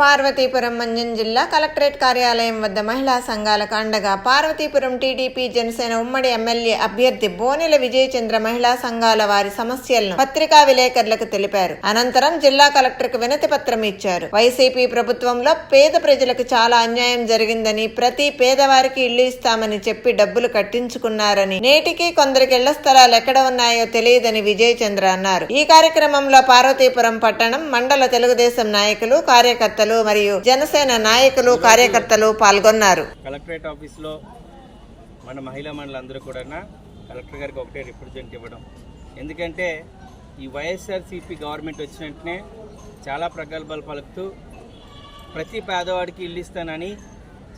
పార్వతీపురం మంజం జిల్లా కలెక్టరేట్ కార్యాలయం వద్ద మహిళా సంఘాలకు అండగా పార్వతీపురం టీడీపీ జనసేన ఉమ్మడి ఎమ్మెల్యే అభ్యర్థి బోనెల విజయచంద్ర మహిళా సంఘాల వారి సమస్యలను పత్రికా విలేకరులకు తెలిపారు. అనంతరం జిల్లా కలెక్టర్కు వినతి పత్రం ఇచ్చారు. వైసీపీ ప్రభుత్వంలో పేద ప్రజలకు చాలా అన్యాయం జరిగిందని ప్రతి పేదవారికి ఇల్లు ఇస్తామని చెప్పి డబ్బులు కట్టించుకున్నారని నేటికి కొందరికి ఇళ్ళ స్థలాలు ఎక్కడ ఉన్నాయో తెలియదని విజయచంద్ర అన్నారు. ఈ కార్యక్రమంలో పార్వతీపురం పట్టణం మండల తెలుగుదేశం నాయకులు కార్యకర్తలు మరియు జనసేన నాయకులు కార్యకర్తలు పాల్గొన్నారు. కలెక్టరేట్ ఆఫీస్లో మన మహిళా మండలందరూ కూడా కలెక్టర్ గారికి ఒకటే రిప్రజెంట్ ఇవ్వడం. ఎందుకంటే ఈ వైఎస్ఆర్సీపీ గవర్నమెంట్ వచ్చిన వెంటనే చాలా ప్రగల్భాలు పలుకుతూ ప్రతి పేదవాడికి ఇల్లు ఇస్తానని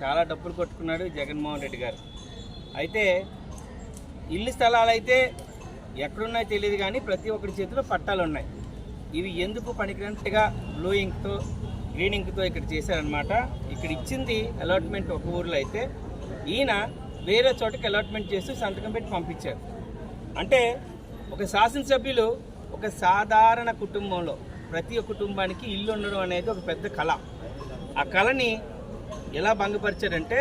చాలా డబ్బులు కొట్టుకున్నాడు జగన్మోహన్ రెడ్డి గారు. అయితే ఇల్లు స్థలాలు అయితే ఎక్కడున్నాయో తెలియదు కానీ ప్రతి ఒక్కరి చేతిలో పట్టాలు ఉన్నాయి ఇవి ఎందుకు పనికిరంతగా బ్లూ ఇంక్తో గ్రీనింగ్తో ఇక్కడ చేశారనమాట ఇక్కడ ఇచ్చింది అలాట్మెంట్ ఒక ఊర్లో అయితే ఈయన వేరే చోటకి అలాట్మెంట్ చేస్తూ సంతకం పెట్టి పంపించారు. అంటే ఒక శాసనసభ్యులు ఒక సాధారణ కుటుంబంలో ప్రతి ఒక్క కుటుంబానికి ఇల్లు ఉండడం అనేది ఒక పెద్ద కళ. ఆ కళని ఎలా భంగపరిచారంటే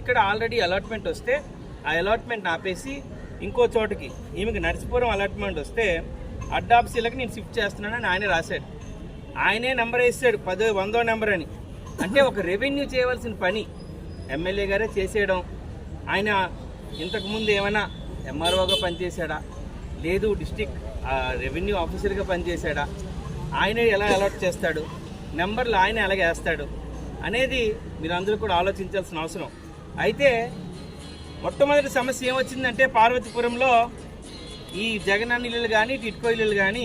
ఇక్కడ ఆల్రెడీ అలాట్మెంట్ వస్తే ఆ అలాట్మెంట్ ఆపేసి ఇంకో చోటకి ఈమెకి నర్సిపురం అలాట్మెంట్ వస్తే అడ్డాప్సీలకు నేను షిఫ్ట్ చేస్తున్నానని ఆయన రాశాడు. ఆయనే నెంబర్ వేసాడు పదో వందో నెంబర్ అని. అంటే ఒక రెవెన్యూ చేయవలసిన పని. ఎమ్మెల్యే గారే చేసేయడం. ఆయన ఇంతకుముందు ఏమైనా ఎంఆర్ఓగా పనిచేశాడా? లేదు డిస్టిక్ రెవెన్యూ ఆఫీసర్గా పనిచేశాడా? ఆయనే ఎలా అలాట్ చేస్తాడు? నెంబర్లు ఆయన ఎలాగ వేస్తాడు. అనేది మీరు అందరూ కూడా ఆలోచించాల్సిన అవసరం. అయితే మొట్టమొదటి సమస్య ఏమొచ్చిందంటే పార్వతీపురంలో ఈ జగనన్న ఇల్లులు కానీ టిట్కో ఇల్లులు కానీ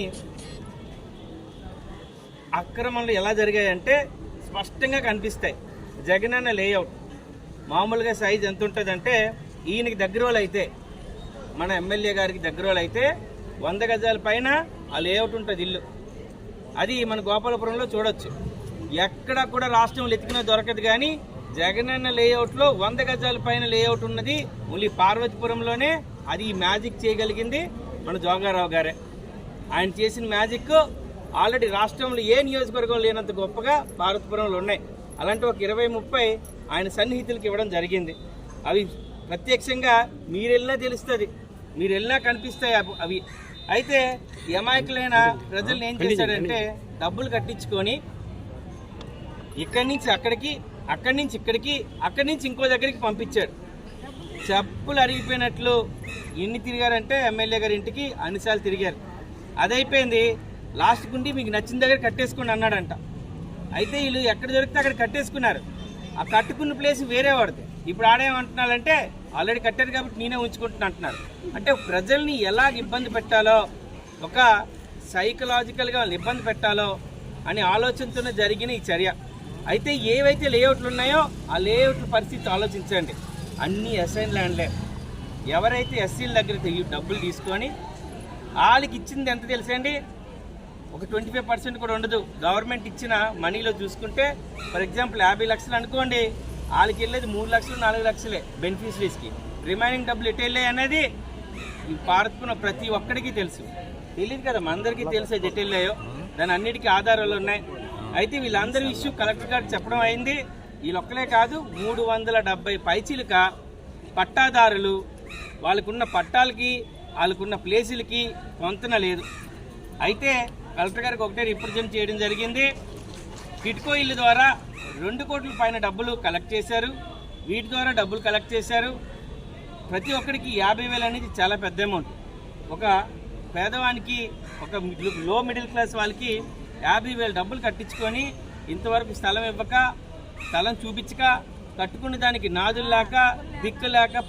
అక్రమంలో ఎలా జరిగాయంటే స్పష్టంగా కనిపిస్తాయి. జగన్ అన్న లేఅవుట్ మామూలుగా సైజ్ ఎంత ఉంటుందంటే ఈయనకి దగ్గర వాళ్ళు అయితే మన ఎమ్మెల్యే గారికి దగ్గర వాళ్ళు అయితే వంద గజాల పైన ఆ లేఅవుట్ ఉంటుంది ఇల్లు. అది మన గోపాలపురంలో చూడొచ్చు. ఎక్కడ కూడా రాష్ట్రంలో ఎతికినా దొరకదు కానీ జగనన్న లేఅవుట్లో వంద గజాల పైన లేఅవుట్ ఉన్నది. ఓన్లీ పార్వతీపురంలోనే అది ఈ మ్యాజిక్ చేయగలిగింది మన జోగారావు గారే. ఆయన చేసిన మ్యాజిక్ ఆల్రెడీ రాష్ట్రంలో ఏ నియోజకవర్గం లేనంత గొప్పగా పార్వతీపురంలో ఉన్నాయి. అలాంటి ఒక ఇరవై ముప్పై ఆయన సన్నిహితులకు ఇవ్వడం జరిగింది. అవి ప్రత్యక్షంగా మీరు వెళ్ళినా తెలుస్తుంది. మీరు వెళ్ళినా కనిపిస్తాయి అవి- అవి. అయితే ఈ అమాయకులైన ప్రజల్ని ఏం చేశాడంటే డబ్బులు కట్టించుకొని ఇక్కడి నుంచి అక్కడికి అక్కడి నుంచి ఇక్కడికి అక్కడి నుంచి ఇంకో దగ్గరికి పంపించాడు చెప్పులు అరిగిపోయినట్లు ఎన్ని తిరిగారంటే ఎమ్మెల్యే గారి ఇంటికి అన్నిసార్లు తిరిగారు. అదైపోయింది. లాస్ట్ గుండి మీకు నచ్చిన దగ్గర కట్టేసుకోండి అన్నాడంట. అయితే వీళ్ళు ఎక్కడ దొరికితే అక్కడ కట్టేసుకున్నారు. ఆ కట్టుకున్న ప్లేస్ వేరే వాడితే ఇప్పుడు ఆడేమంటున్నారంటే ఆల్రెడీ కట్టారు కాబట్టి నేనే ఉంచుకుంటున్నా అంటున్నారు. అంటే ప్రజల్ని ఎలా ఇబ్బంది పెట్టాలో ఒక సైకలాజికల్గా వాళ్ళని ఇబ్బంది పెట్టాలో అనే ఆలోచనతోనే జరిగిన ఈ చర్య. అయితే ఏవైతే లేఅవుట్లు ఉన్నాయో ఆ లేఅవుట్ల పరిస్థితి ఆలోచించండి. అన్ని అసైన్ ల్యాండ్లే ఎవరైతే ఎస్సీల దగ్గర డబ్బులు తీసుకొని వాళ్ళకి ఇచ్చింది ఎంత తెలుసండి ఒక ట్వంటీ ఫైవ్ పర్సెంట్ కూడా ఉండదు. గవర్నమెంట్ ఇచ్చిన మనీలో చూసుకుంటే ఫర్ ఎగ్జాంపుల్ యాభై లక్షలు అనుకోండి వాళ్ళకి వెళ్ళేది మూడు లక్షలు నాలుగు లక్షలే బెనిఫిషరీస్కి. రిమైనింగ్ డబ్బులు ఎటు వెళ్ళాయి అనేది పారుతున్న ప్రతి ఒక్కడికి తెలుసు. తెలియదు కదా మనందరికీ తెలుసు ఎటు వెళ్ళాయో. దాని అన్నిటికీ ఆధారాలు ఉన్నాయి. అయితే వీళ్ళందరి ఇష్యూ కలెక్టర్ గారు చెప్పడం అయింది. వీళ్ళొక్కలే కాదు మూడు వందల డెబ్బై పైచీలక పట్టాదారులు వాళ్ళకున్న పట్టాలకి వాళ్ళకున్న ప్లేసులకి పొంతన లేదు. అయితే కలెక్టర్ గారికి ఒకటే రిప్రజెంట్ చేయడం జరిగింది. కిట్కో ఇల్లు ద్వారా రెండు కోట్ల పైన డబ్బులు కలెక్ట్ చేశారు. వీటి ద్వారా డబ్బులు కలెక్ట్ చేశారు. ప్రతి ఒక్కరికి యాభై వేలు అనేది చాలా పెద్ద అమౌంట్. ఒక పేదవానికి ఒక లో మిడిల్ క్లాస్ వాళ్ళకి యాభై వేలు డబ్బులు కట్టించుకొని ఇంతవరకు స్థలం ఇవ్వక స్థలం చూపించక కట్టుకున్న దానికి నాదులు లేక దిక్కు లేక